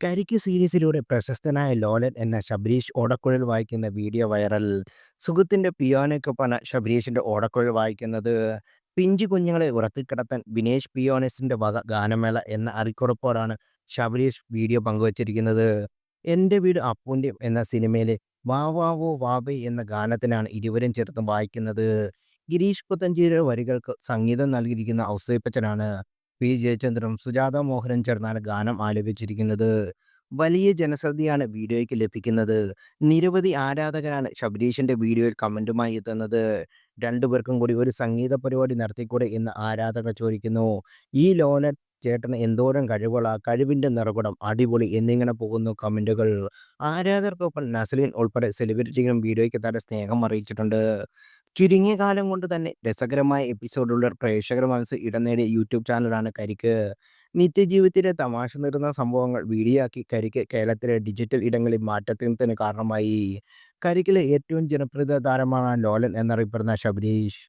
കരിക്ക് സീരീസിലൂടെ പ്രശസ്തനായ ലോലൻ എന്ന ശബരീഷ് ഓടക്കുഴൽ വായിക്കുന്ന വീഡിയോ വൈറൽ. സുഖത്തിന്റെ പിയോനയ്ക്കൊപ്പമാണ് ശബരീഷിന്റെ ഓടക്കുഴൽ വായിക്കുന്നത്. പിഞ്ചു കുഞ്ഞുങ്ങളെ ഉറത്തിക്കിടത്താൻ വിനേഷ് പിയോനസിന്റെ വക ഗാനമേള എന്ന അറിക്കുറപ്പോടാണ് ശബരീഷ് വീഡിയോ പങ്കുവച്ചിരിക്കുന്നത്. എന്റെ വീട് അപ്പൂന്റെ എന്ന സിനിമയിലെ വാ വാവാവോ വാവേ എന്ന ഗാനത്തിനാണ് ഇരുവരും ചേർന്ന് വായിക്കുന്നത്. ഗിരീഷ് പുത്തഞ്ചേരിയുടെ വരികൾക്ക് സംഗീതം നൽകിയിരിക്കുന്ന ഔസേപ്പച്ചനാണ്. പി. ജയചന്ദ്രനും സുജാത മോഹനും ചേർന്നാണ് ഗാനം ആലപിച്ചിരിക്കുന്നത്. വലിയ ജനശ്രദ്ധയാണ് വീഡിയോയ്ക്ക് ലഭിക്കുന്നത്. നിരവധി ആരാധകരാണ് ശബരീഷിന്റെ വീഡിയോയിൽ കമന്റുമായി എത്തുന്നത്. രണ്ടുപേർക്കും കൂടി ഒരു സംഗീത പരിപാടി നടത്തിക്കൂടെ എന്ന് ആരാധകർ ചോദിക്കുന്നു. ഈ ലോന ചേട്ടന് എന്തോരം കഴിവുകളാ, കഴിവിന്റെ നിറകുടം, അടിപൊളി എന്നിങ്ങനെ പോകുന്നു കമന്റുകൾ. ആരാധകർക്കൊപ്പം നസ്ലിൻ ഉൾപ്പെടെ സെലിബ്രിറ്റികളും വീഡിയോയ്ക്ക് തന്റെ സ്നേഹം അറിയിച്ചിട്ടുണ്ട്. ചുരുങ്ങിയ കാലം കൊണ്ട് തന്നെ രസകരമായ എപ്പിസോഡുള്ള പ്രേക്ഷകർ മനസ്സ് ഇടം നേടിയ യൂട്യൂബ് ചാനലാണ് കരിക്ക്. നിത്യജീവിതത്തിലെ തമാശ നിറഞ്ഞ സംഭവങ്ങൾ വീഡിയോ ആക്കി കരിക്ക് കേരളത്തിലെ ഡിജിറ്റൽ ഇടങ്ങളിൽ മാറ്റത്തിന് തന്നെ കാരണമായി. കരിക്കിലെ ഏറ്റവും ജനപ്രിയ താരമാണ് ലോലൻ എന്നറിയപ്പെടുന്ന ശബരീഷ്.